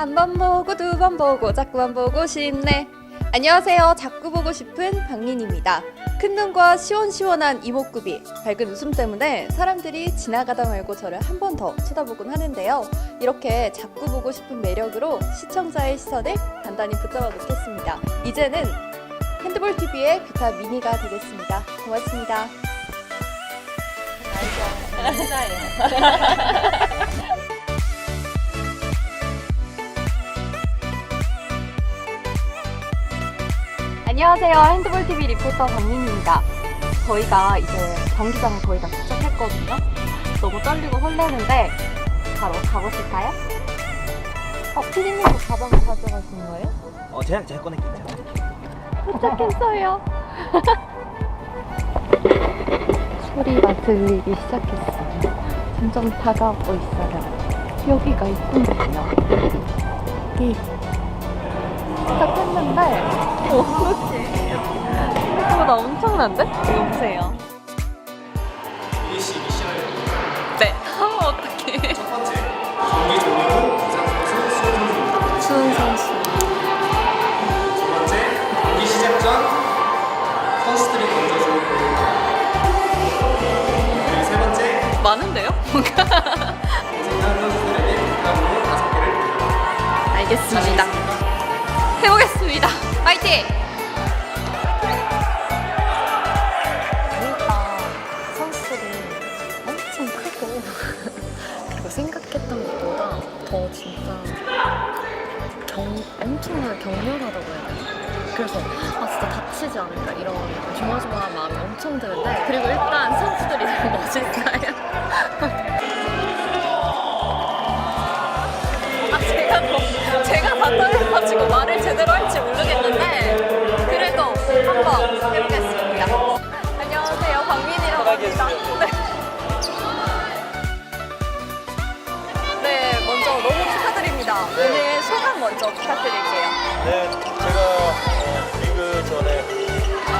한 번 보고 두 번 보고 자꾸만 보고 싶네. 안녕하세요. 자꾸 보고 싶은 박민입니다. 큰 눈과 시원시원한 이목구비, 밝은 웃음 때문에 사람들이 지나가다 말고 저를 한 번 더 쳐다보곤 하는데요. 이렇게 자꾸 보고 싶은 매력으로 시청자의 시선을 단단히 붙잡아 놓겠습니다. 이제는 핸드볼 TV의 비타 미니가 되겠습니다. 고맙습니다. 안녕하세요. 핸드볼 TV 리포터 박민입니다. 저희가 이제 경기장에 거의 다 도착했거든요. 너무 떨리고 설레는데 바로 가보실까요? 어, 피디님도 가방 가져가신 거예요? 어, 제가 제가 꺼낼게요. 도착했어요. 소리가 들리기 시작했어요. 점점 다가오고 있어요. 여기가 있군요. 여기 도착했는데 어떡해. 생각보다 엄청난데? 이거 보세요. 이시 미션을 네. 어떡해. 첫 번째 경기 종료 후 부상 선수 수훈 선수 수은 선수. 두 번째 경기 시작 전 선수들이 던져주는 공격 그리고 세 번째 많은데요? 선수들에게 다섯 개를. 알겠습니다. 해보겠습니다. 일단 선수들이 엄청 크고 그리고 생각했던 것보다 더 진짜 경, 엄청나게 격렬하다고 해야 되나? 그래서 아 진짜 다치지 않을까? 이런 조마조마한 마음이 엄청 드는데 그리고 일단 선수들이 너무 멋있어 해보겠습니다. 안녕하세요. 박민이라고 합니다. 네. 네, 먼저 너무 축하드립니다. 오늘 소감 먼저 부탁드릴게요. 네, 제가 어, 리그 전에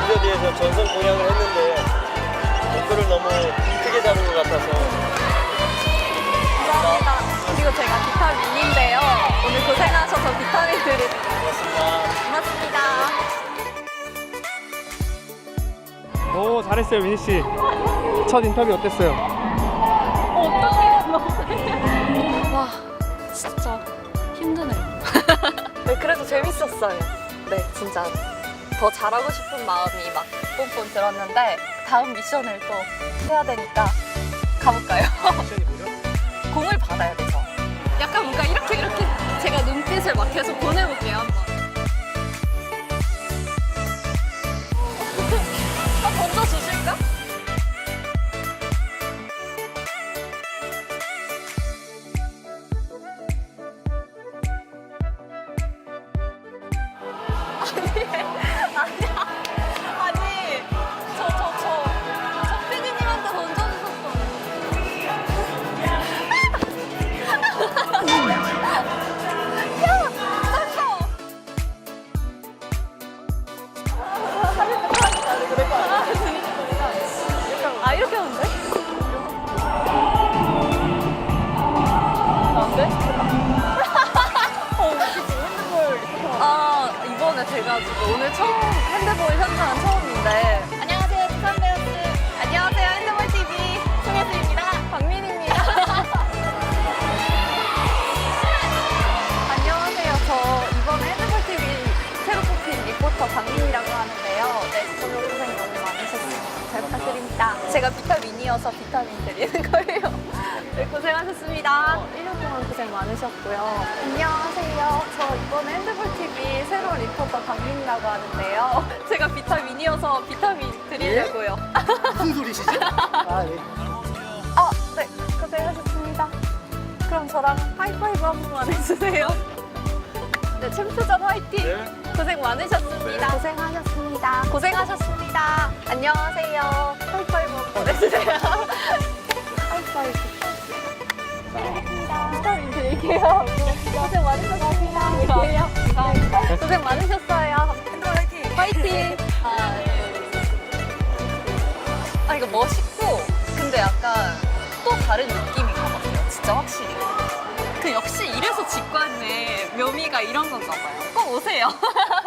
인터디에서 전선 공약을 했는데 목표를 너무 오 잘했어요 민희 씨. 첫 인터뷰 어땠어요? 어떡해, 와, 진짜 힘드네요. 네, 그래도 재밌었어요. 네, 진짜 더 잘하고 싶은 마음이 막 뿜뿜 들었는데 다음 미션을 또 해야 되니까 가볼까요? 미션이 뭐죠? 공을 받아야 돼서. 약간 뭔가 이렇게 이렇게 제가 눈빛을 막 계속 보내볼게요 한번. 돼가지고 오늘 처음 핸드볼 현장은 처음인데. 안녕하세요, 부산 배우스. 안녕하세요, 핸드볼 TV 송혜수입니다. 박민입니다. 안녕하세요. 저 이번에 핸드볼 TV 새로 뽑힌 리포터 박민이라고 하는데요. 네, 시청자 고생 너무 많으셨습니다. 잘 부탁드립니다. 제가 비타민이어서 비타민 드리는 거예요. 네, 고생하셨습니다. 1년 동안 고생 많으셨고요. 안녕하세요. 저 리포터 박민이라고 하는데요. 제가 비타민이어서 비타민 드리려고요. 무슨 소리시죠? 아, 네. 아, 네. 고생하셨습니다. 그럼 저랑 하이파이브 한 번만 해주세요. 네, 챔프전 화이팅! 고생 많으셨습니다. 고생하셨습니다. 고생하셨습니다. 안녕하세요. 하이파이브 한 번 해주세요. 하이파이브. 고생하셨습니다. 비타민 드릴게요. 고생 많으셨습니다. 드릴게요. 고생 많으셨어요. 확실히. 그 역시 이래서 직관의 묘미가 이런 건가 봐요. 꼭 오세요.